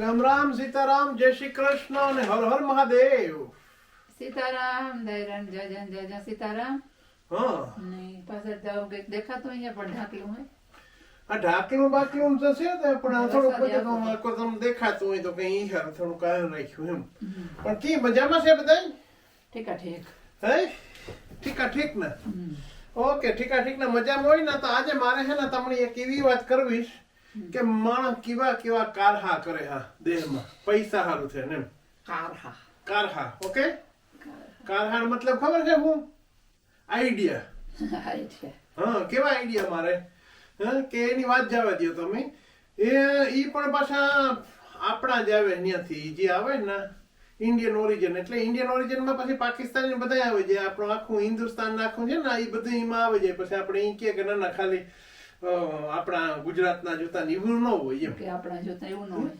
રામ રામ સીતારામ જય શ્રી કૃષ્ણ અને હર હર મહાદેવ. સીતારામ દયરામ જય જય જય જય સીતારામ. હા. નહીં પાછળ જાવ કંઈક દેખાતું અહીંયા પણ ઢાંકલું હોય. આ ઢાકલું બાકલું તો છે તે પણ આ થોડું બધું. આખો તમને દેખાતું હોય તો કઈ થોડું કાયમ રાખ્યું એમ. પણ કી મજામાં છે બધા ઠીકા ઠીક. હે? ઠીકા ઠીક ને? ઓકે ઠીકા ઠીક ને મજામાં હોય ને તો આજે મારે છે ને તમને એક એવી વાત કરવીશ કે માણસ કેવા કેવા કારહા કરે હા દેહમાં? પૈસા હારું છે ને કારહા. કારહા ઓકે? કારહા. મતલબ ખબર છે હું આઈડિયા. હા કેવા આઈડિયા મારે? કે એની વાત જવા દો તમે. એ ઈ પણ પાછા આપણા જ આવે ત્યાંથી જે આવે ને ઇન્ડિયન ઓરિજિન એટલે ઇન્ડિયન ઓરિજિનમાં પછી પાકિસ્તાની બધા આવે છે. આપણું આખું હિન્દુસ્તાન આખું છે ને એ બધું એમાં આવે છે. પછી આપણે એ કે ના ના ખાલી આપણા ગુજરાતના જોતા એવું ન હોય એમ. કે આપણા જોતા એવું ન હોય.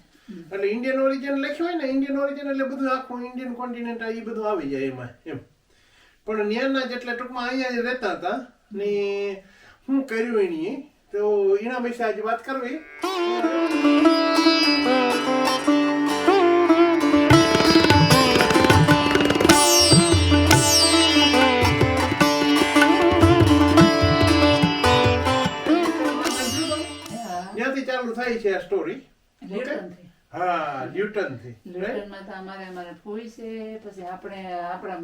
એટલે ઇન્ડિયન ઓરિજિન લખ્યું હોય ને ઇન્ડિયન ઓરિજિન એટલે બધું આખું ઇન્ડિયન કોન્ટિનેન્ટ એ બધું આવી જાય એમાં એમ. પણ ન્યાના જેટલા ટૂંકમાં અહીંયા જ રહેતા હતા ને શું કર્યું એની તો એના વિશે આજે વાત કરવી. થાય છે આ સ્ટોરી હા લ્યુટનથી લ્યુટનમાં તો અમારે અમારે ફૂઈ છે પછી આપણે આપણા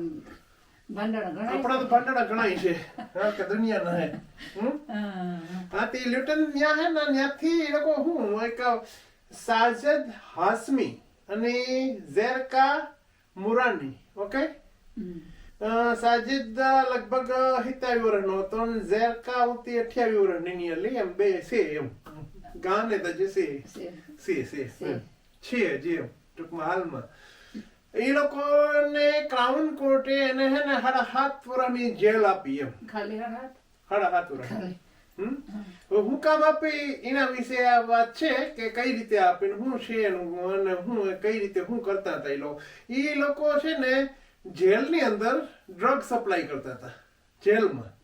ભાંડણ ગણાય આપણા તો ભાંડડા ગણાય છે. હા કે દુનિયાના હે. હા તે લ્યુટન ન્યા હે ને ન્યાથી એ લોકો હું એક સાજદ હાસમી અને ઝેરકા મુરાની ઓકે સાજિદ લગભગ સિત્તાવી વર્ષનો હતો અને ઝેરકા ઉતી અઠ્યાવી વર્ષની નિયરલી એમ બે છે એમ. છે. છે. છે છે. છે. એમ. જે ટૂંકમાં હાલમાં. એ લોકોને ક્રાઉન કોર્ટે એને હે ને સાત જેલ આપી એમ. ખાલી હમ? હવે હું કામ આપી એના વિશે આ વાત છે કે કઈ રીતે આપીને હું છે એનું અને હું કઈ રીતે હું કરતા હતા એ લોકો. એ લોકો છે ને જેલની અંદર ડ્રગ સપ્લાય કરતા હતા. જેલમાં.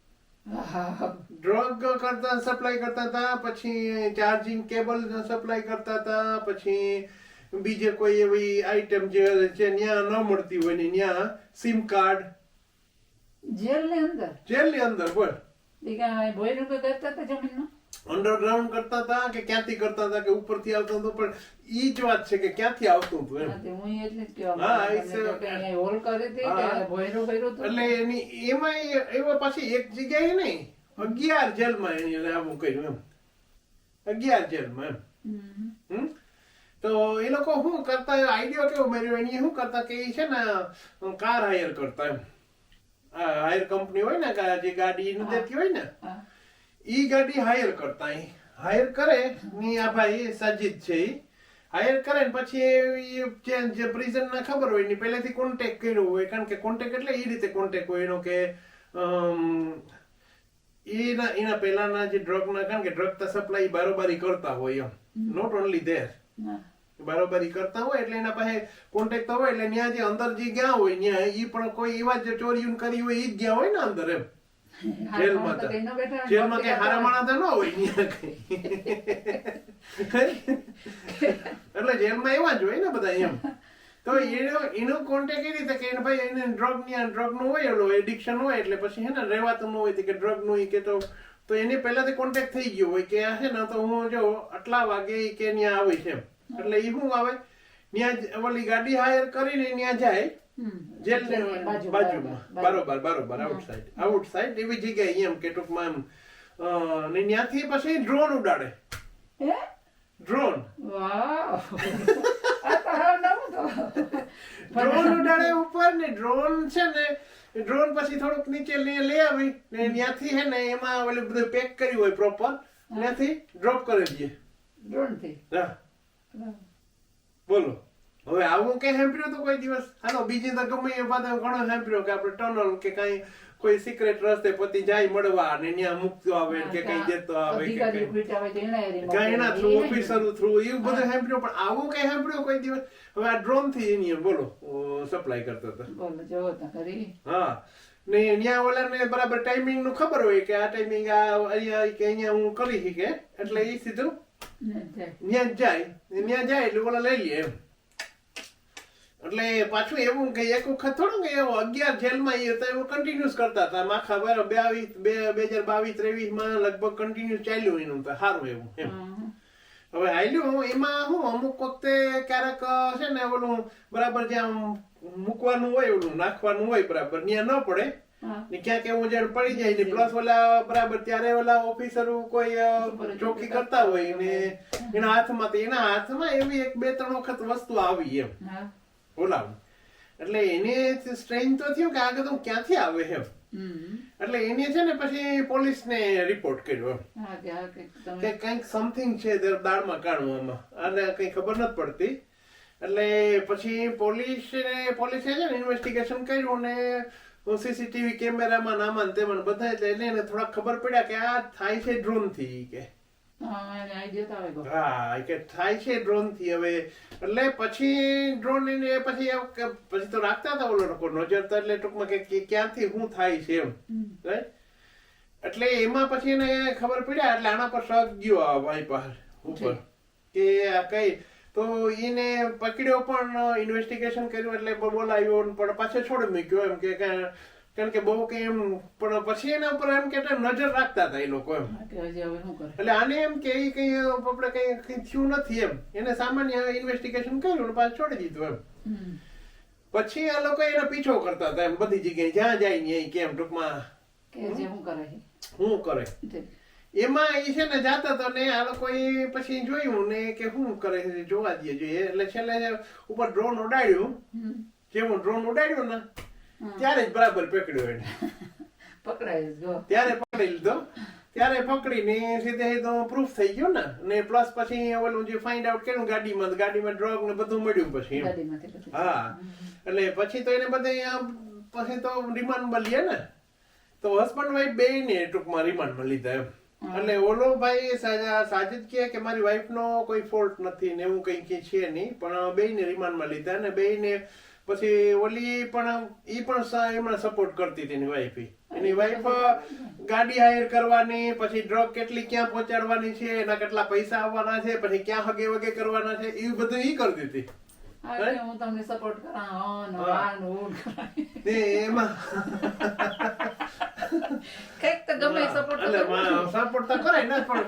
ડ્રગ કરતા સપ્લાય કરતા હતા પછી ચાર્જિંગ કેબલ સપ્લાય કરતા હતા પછી બીજે કોઈ એવી આઈટમ જે છે ત્યાં ન મળતી હોય ને ત્યાં સિમ કાર્ડ જેલની અંદર? જેલની અંદર બોલ. કરતા હતા જમીનમાં? અંડરગ્રાઉન્ડ કરતા હતા કે ક્યાંથી કરતા હતા કે ઉપરથી આવતો હતો? પણ ઈ જ વાત છે કે ક્યાંથી આવતું હતું એમ? હું એટલે જ કહેવા હોલ કરી હતી કે ભોયરું હતું? એની એમાં એવા પાછી એક જગ્યાએ નહીં અગિયાર જેલમાં એની આવું કર્યું એમ. અગિયાર જેલમાં એમ? તો એ લોકો શું કરતા આઈડિયો કેવો મેળવ્યો? એની શું કરતા કે એ છે ને કાર હાયર કરતા એમ. હાયર કંપની હોય ને જે ગાડી દેતી હોય ને. ઈ ગાડી હાયર કરતા હાયર કરે ની આ ભાઈ સાજિદ છે ઈ. હાયર કરે ને પછી જે જે પ્રિઝન ના ખબર હોયની પહેલેથી કોન્ટેક કર્યો હોય. કારણ કે કોન્ટેક એટલે એ રીતે કોન્ટેક હોય એનો કે એના એના પહેલાના જે ડ્રગ ના કારણ કે ડ્રગ તો સપ્લાય બારોબારી કરતા હોય એમ. નોટ ઓનલી ધેર બારોબારી કરતા હોય એટલે એના પાસે કોન્ટેક્ટ હોય. એટલે ત્યાં જે અંદર જે ગયા હોય ત્યાં એ પણ કોઈ એવા જે ચોરીયું કરી હોય એ જ ગયા હોય ને અંદર એમ. જેલમાં તો તો. કઈ ન બેઠા હોય, જેલમાં કઈ હારા માણસ ન હોય એટલે જેલમાં એવા જ હોય ને બધા એમ તો એનો એનો કોન્ટેક્ટ એ રીતે કે ભાઈ એને ડ્રગની ડ્રગનું હોય એલો એડિક્શન હોય એટલે પછી હે ને રહેવાતું ન હોય કે ડ્રગનું કે તો તો એની પહેલાથી કોન્ટેક્ટ થઈ ગયો હોય કે આ છે ને તો હું જો આટલા વાગે કે ન્યા આવે છે એટલે એ શું આવે ન્યા ઓલી ગાડી હાયર કરીને ન્યા જાય. જેલ બાજુમાં બાજુ. બરોબર બરોબર આઉટસાઇડ આઉટસાઇડ એવી જગ્યાએ એમ કે ટૂંકમાં એમ અ, ને ત્યાંથી પછી ડ્રોન ઉડાડે. ડ્રોન. ડ્રોન ઉડાડે ઉપર ને ડ્રોન છે ને ડ્રોન પછી થોડુંક નીચે લઈ આવી ને ત્યાંથી હે ને એમાં ઓલું બધું પેક કર્યું હોય પ્રોપર ત્યાંથી ડ્રોપ કરી દઈએ. ડ્રોનથી. હા. બોલો. હવે આવું કઈ સાંભળ્યું તો કોઈ દિવસ? હાલો બીજી તો ગમે એ બધા ઘણો સાંભળ્યો કે આપણે ટનલ કે કઈ કોઈ સિક્રેટ રસ્તે પતિ જાય મળવા ને ત્યાં મુકતો આવે કે કઈ જતો આવે કે એના. થ્રુ ઓફિસરો થ્રુ એવું બધું સાંભળ્યું પણ આવું કઈ સાંભળ્યું કોઈ દિવસ? હવે આ ડ્રોનથી એની બોલો સપ્લાય કરતો હતો. બોલો જોવો ખરી. હા. ને ત્યાં ઓલાને બરાબર ટાઈમિંગનું ખબર હોય કે આ ટાઈમિંગ આ અહીંયા કે અહીંયા હું કરી શકે એટલે એ સીધું ત્યાં જાય. ત્યાં જાય એટલે ઓલા લઈ લે એમ. એટલે પાછું એવું કે એક વખત થોડું કે એવો અગિયાર જેલમાં એ હતા એવું કન્ટિન્યુઅસ કરતા હતા. માખા બરાબર બાવીસ બે બે હજાર બાવીસ ત્રેવીસમાં લગભગ કન્ટિન્યુ ચાલ્યું એનું તો સારું એવું એમ. હવે હાલ્યું એમાં હું અમુક વખતે ક્યારેક છે ને ઓલું બરાબર જ્યાં મૂકવાનું હોય ઓલું નાખવાનું હોય બરાબર ત્યાં ન પડે. ને ક્યાંક એવું જણ પડી જાય ને પ્લસ ઓલા બરાબર ત્યારે ઓલા ઓફિસર કોઈ ચોકી કરતા. હોય ને એના હાથમાં એના હાથમાં એવી એક બે ત્રણ વખત વસ્તુ આવી એમ. બોલાવું. એટલે એને સ્ટ્રેન તો થયું કે આગળ તો ક્યાંથી આવે હમ. એટલે એને છે ને પછી પોલીસને રિપોર્ટ કર્યો કે કંઈક સમથિંગ છે દાળમાં કાણું આમાં અને કંઈ ખબર નથી પડતી. એટલે પછી પોલીસે પોલીસે છે ને ઇન્વેસ્ટિગેશન કર્યું ને સીસીટીવી કેમેરામાં નામાં તેમાં બધા એટલે એને થોડાક ખબર પડ્યા કે આ થાય છે ડ્રોનથી કે. હા. હા કે થાય છે ડ્રોનથી હવે. એટલે પછી ડ્રોન એને પછી પછી તો રાખતા હતા ઓલો લોકો નજર તો એટલે ટૂંકમાં કે ક્યાંથી શું થાય છે એમ. એટલે એમાં પછી એને ખબર પડ્યા એટલે આના પર શક ગયો ભાઈ પર ઉપર. કે આ કઈ તો એને પકડ્યો પણ ઇન્વેસ્ટિગેશન કર્યું એટલે બોલાવ્યો ને પણ પાછો છોડી મૂક્યો એમ કે કા- કારણ કે બહુ કઈ એમ પણ પછી એના ઉપર એમ કે નજર રાખતા હતા એ લોકો એમ. હા કે એટલે આને એમ કે કઈ આપણે કઈ કઈ થયું નથી એમ. એને સામાન્ય ઇન્વેસ્ટિગેશન કર્યું ને પાછું છોડી દીધું એમ. પછી આ લોકો એનો પીછો કરતા હતા એમ બધી જગ્યાએ જ્યાં જાય ત્યાં કેમ ટૂંકમાં. કે શું કરે એમાં એ છે ને જાતા હતા ને આ લોકો એ પછી જોયું ને કે શું કરે છે જોવા દઈએ જોઈએ. એટલે છેલ્લે ઉપર ડ્રોન ઉડાડ્યું. જેવું ડ્રોન ઉડાડ્યું ને હા. ત્યારે જ બરાબર પકડ્યો એને. પકડાય જો ત્યારે પકડી લીધો. ત્યારે પકડીને સીધે સીધો પ્રૂફ થઈ ગયો ને. ને પ્લસ પછી ઓલું જે ફાઇન્ડ આઉટ કર્યું ગાડીમાં ગાડીમાં ડ્રગ ને બધું મળ્યું પછી. હા. એટલે પછી તો એને બધે પછી તો રિમાન્ડમાં લઈએ ને. તો હસબન્ડ વાઈફ બે ને ટૂંકમાં રિમાન્ડમાં લીધા એમ. એટલે ઓલો ભાઈ સાજા- સાજિદ કહે કે મારી વાઈફ નો કોઈ ફોલ્ટ નથી ને એવું કઈ કે છે નહીં. પણ બે ને રિમાન્ડમાં લીધા ને બે ને પછી ઓલી પણ ઈ પણ એમણે સપોર્ટ કરતી હતી એની વાઈફ એની વાઈફ ગાડી હાયર કરવાની પછી ડ્રગ કેટલી ક્યાં પહોંચાડવાની છે એના કેટલા પૈસા આવવાના છે પછી ક્યાં હગે વગે કરવાના છે એ બધું એ કરતી હતી હું તમને સપોર્ટ કરા હા ને હા. આ ને ઊન કરાય. ને એમાં કંઈક તો ગમે સપોર્ટ સપોર્ટ તો કરાય ને પણ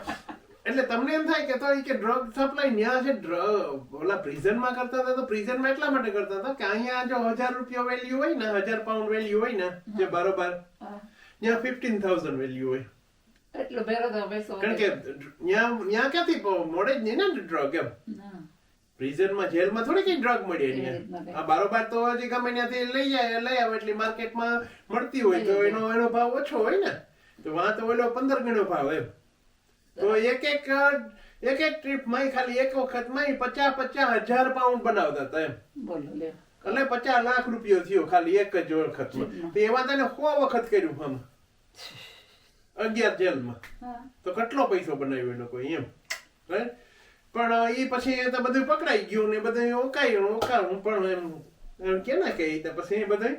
એટલે તમને એમ થાય કે તો કે ડ્રગ સપ્લાય ન્યા છે ડ્રગ ઓલા પ્રિઝનમાં માં કરતા હતા તો પ્રિઝનમાં એટલા માટે કરતા હતા કે અહીંયા જો હજાર રૂપિયા વેલ્યુ હોય ને હજાર પાઉન્ડ વેલ્યુ હોય ને જે બરોબર ત્યાં ફિફ્ટીન થાઉઝન્ડ વેલ્યુ હોય. કારણ કે ત્યાં ક્યાંથી મળે જ નહીં ને ડ્રગ એમ. પ્રિઝનમાં જેલમાં થોડી કઈ ડ્રગ મળે. આ બારોબાર તો હજી ગમે ત્યાંથી લઈ જાય લઈ આવે એટલે માર્કેટમાં મળતી હોય તો એનો એનો ભાવ ઓછો હોય ને. તો વાં તો ઓલો પંદર ગણો ભાવ એમ. તો એક એક એક એક ટ્રીપમાં ખાલી એક વખતમાં પચાસ પચાસ હજાર પાઉન્ડ બનાવતા હતા એમ. બોલો લે. એટલે પચાસ લાખ રૂપિયો થયો ખાલી એક જ વખતમાં તો એમાં તને સો વખત કર્યું આમ અગિયાર જેલમાં. તો કેટલો પૈસો બનાવ્યો એ લોકો એમ? પણ એ પછી એ તો બધું પકડાઈ ગયું ને બધું ઓકાયું ઓકાયું પણ એમ એમ કે ના કે તો પછી એ બધું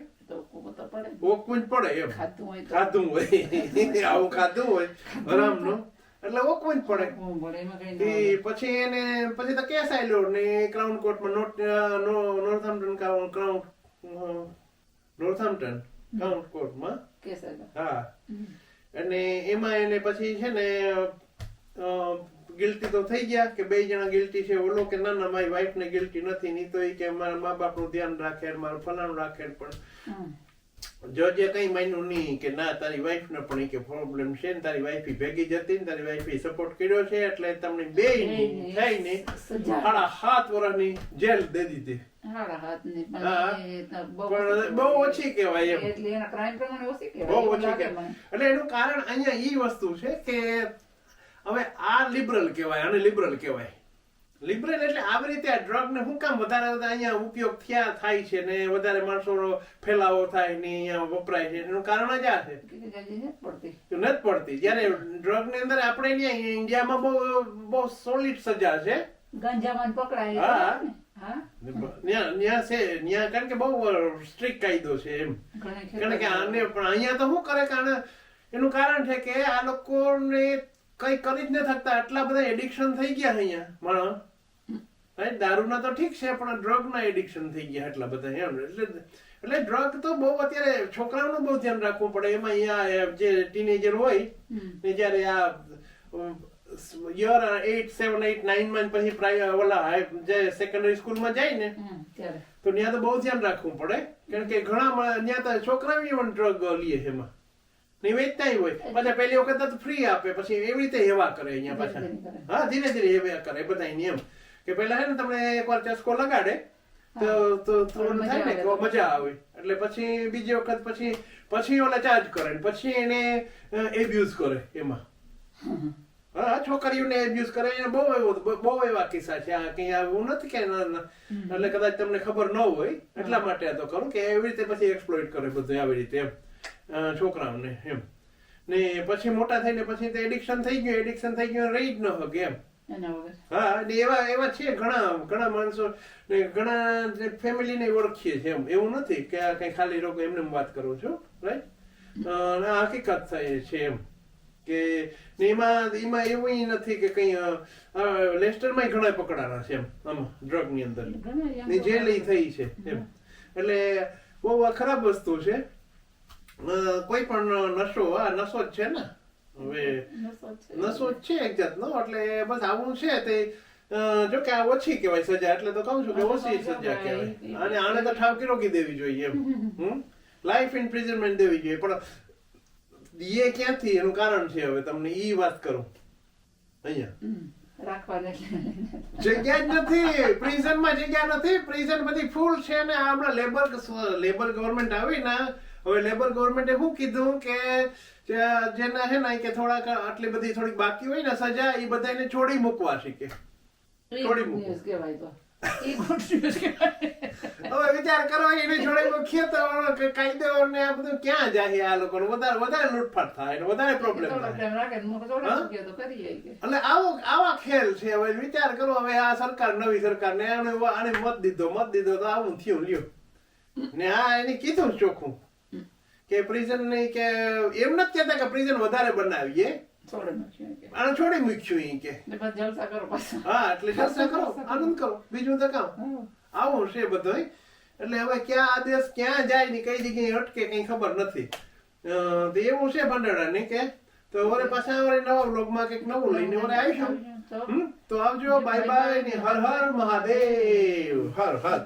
ઓકવું જ. પડે એમ. ખાધું હોય ખાધું હોય. આવું ખાધું હોય. હરામનું એટલે ઓકવું જ પડે એ પછી એને પછી તો કેસ આયલો ને ક્રાઉન કોર્ટમાં not Northampton crown Northampton crown કોર્ટમાં કેસ હા. અને એમાં એને પછી છે ને ગિલ્ટી તો થઈ ગયા કે બે જણા ગિલ્ટી છે ઓલો કે ના ના મારી વાઈફ ને ગિલ્ટી નથી નહીં તો એ કે મારા મા બાપનું ધ્યાન રાખે મારું ફલાણું રાખે પણ હમ. જે કઈ માન્યું નહીં કે ના તારી વાઈફ ને પણ કે પ્રોબ્લેમ છે ને તારી વાઈફ ભેગી જતી ને તારી વાઈફ સપોર્ટ કર્યો છે એટલે તમને બે થઈ ને સાડા સાત વર્ષની જેલ દે દીધી. બહુ ઓછી કહેવાય. એમ. ઓછી બહુ કહેવાય. એટલે એનું કારણ અહીંયા ઈ વસ્તુ છે કે હવે આ લિબરલ કહેવાય અને લિબરલ કહેવાય. લિબરલ એટલે આવી રીતે આ ડ્રગ ને શું કામ વધારે અહીંયા ઉપયોગ થયા થાય છે ને વધારે માણસોનો ફેલાવો થાય ને અહીંયા વપરાય છે એનું કારણ જ આ છે. નથી પડતી. જ્યારે ડ્રગની અંદર આપણે ઇન્ડિયામાં બહુ બહુ સોલિડ સજા છે. ગંજામાં પકડાય હા. કારણ કે બહુ સ્ટ્રિક્ટ કાયદો છે એમ. કારણ કે આને પણ અહીંયા તો શું કરે કારણ એનું કારણ છે કે આ લોકોને કઈ કરી જ ન થકતા આટલા બધા એડિક્શન થઈ ગયા અહીંયા માણસ. Right? દારૂના તો ઠીક છે પણ ડ્રગના એડિક્શન થઈ ગયા એટલા બધા એમ. એટલે એટલે ડ્રગ તો બહુ અત્યારે છોકરાઓનું બહુ ધ્યાન રાખવું પડે. એમાં અહીંયા જે ટીનેજર હોય ને જ્યારે આ યર એટ સેવન એટ નાઇનમાં પછી પ્રાય ઓલા જે સેકન્ડરી સ્કૂલમાં જાય ને તો ત્યાં તો બહુ ધ્યાન રાખવું પડે. કારણ કે ઘણા ત્યાં તો છોકરા પણ ડ્રગ લે છે એમાં. ને વેચતા હોય. પાછા પહેલી વખત તો ફ્રી આપે પછી એવી રીતે હેવા કરે અહીંયા પાછા. હા ધીરે ધીરે હેવા કરે બધા નિયમ કે પહેલા હે ને તમને એકવાર ચસ્કો લગાડે. તો તો થોડું થાય ને કે મજા આવે. એટલે પછી બીજી વખત પછી પછી ઓલા ચાર્જ કરે ને પછી એને એબ્યુઝ કરે એમાં. હા છોકરીઓને એબ્યુઝ કરે. એને બહુ એવો બહુ એવા કિસ્સા છે. આ કંઈ આવું નથી કે. એટલે કદાચ તમને ખબર ન હોય એટલા માટે આ તો કરું કે એવી રીતે પછી એક્સપ્લોઇટ કરે બધું આવી રીતે એમ. છોકરાઓને એમ. ને પછી મોટા થઈને પછી તે એડિક્શન થઈ ગયું એડિક્શન થઈ ગયું રહી જ ન શકે એમ. હા ને એવા એવા છે ઘણા ઘણા માણસો ને ઘણા ફેમિલીને ઓળખીએ છીએ એમ. એવું નથી કે આ કઈ ખાલી રોગ એમને વાત કરું છું રાઈટ આ હકીકત થાય છે એમ. કે એમાં એમાં એવું નથી કે કઈ લેસ્ટરમાં ઘણા પકડાના છે એમ આમાં ડ્રગની અંદર young જેલ થઈ છે એમ. એટલે બહુ ખરાબ વસ્તુ છે. કોઈ પણ નશો આ નશો જ છે ને. હવે નશો છે. નો એક જાતનો એટલે બસ આવું છે તે જો કે આ ઓછી કહેવાય સજા એટલે તો કહું છું કે ઓછી સજા કહેવાય. અને આને તો ઠાવકી રોકી દેવી જોઈએ એમ. લાઈફ ઇમ્પ્રિઝનમેન્ટ દેવી જોઈએ. પણ એ ક્યાંથી? એનું કારણ છે હવે તમને ઈ વાત કરું. અહીંયા. રાખવાને જગ્યા જ નથી. પ્રિઝનમાં જગ્યા નથી. પ્રિઝન બધી ફૂલ છે ને હમણાં લેબર લેબર ગવર્મેન્ટ આવી ને હવે લેબર ગવર્મેન્ટે શું કીધું કે જેના હે ને કે થોડાક આટલી બધી થોડીક બાકી હોય ને સજા એ બધાને છોડી મૂકવા શીખે. છોડી કહેવાય તો. હવે વિચાર કરો એને તો કે કાયદો ને આ બધું ક્યાં જાય આ લોકો વધારે વધારે લૂંટફાટ થાય ને વધારે પ્રોબ્લેમ થાય. હા? એટલે આવો આવા ખેલ છે. હવે વિચાર કરો હવે આ સરકાર નવી સરકાર ને આને આને મત દીધો મત દીધો તો આવું થયું લ્યો. ને આ એને કીધું ચોખ્ખું. કે પ્રિઝન નહીં કે એમ નથી કહેતા કે પ્રિઝન વધારે બનાવીએ. આને છોડી મૂક્યું અહીં કે. જલસા કરો પાછા. હા એટલે જલસા કરો આનંદ કરો. બીજું તો કામ. આવું છે બધોય. એટલે હવે ક્યાં આદેશ ક્યાં જાય ને કઈ જગ્યાએ અટકે કઈ ખબર નથી. તો એવું છે ભંડારા ને કે તો ઓરે પાછા ઓરે નવા બ્લોગમાં કંઈક નવું લઈને ઓરે આવીશું. તો આવજો. બાય બાય ને હર હર મહાદેવ. હર હર.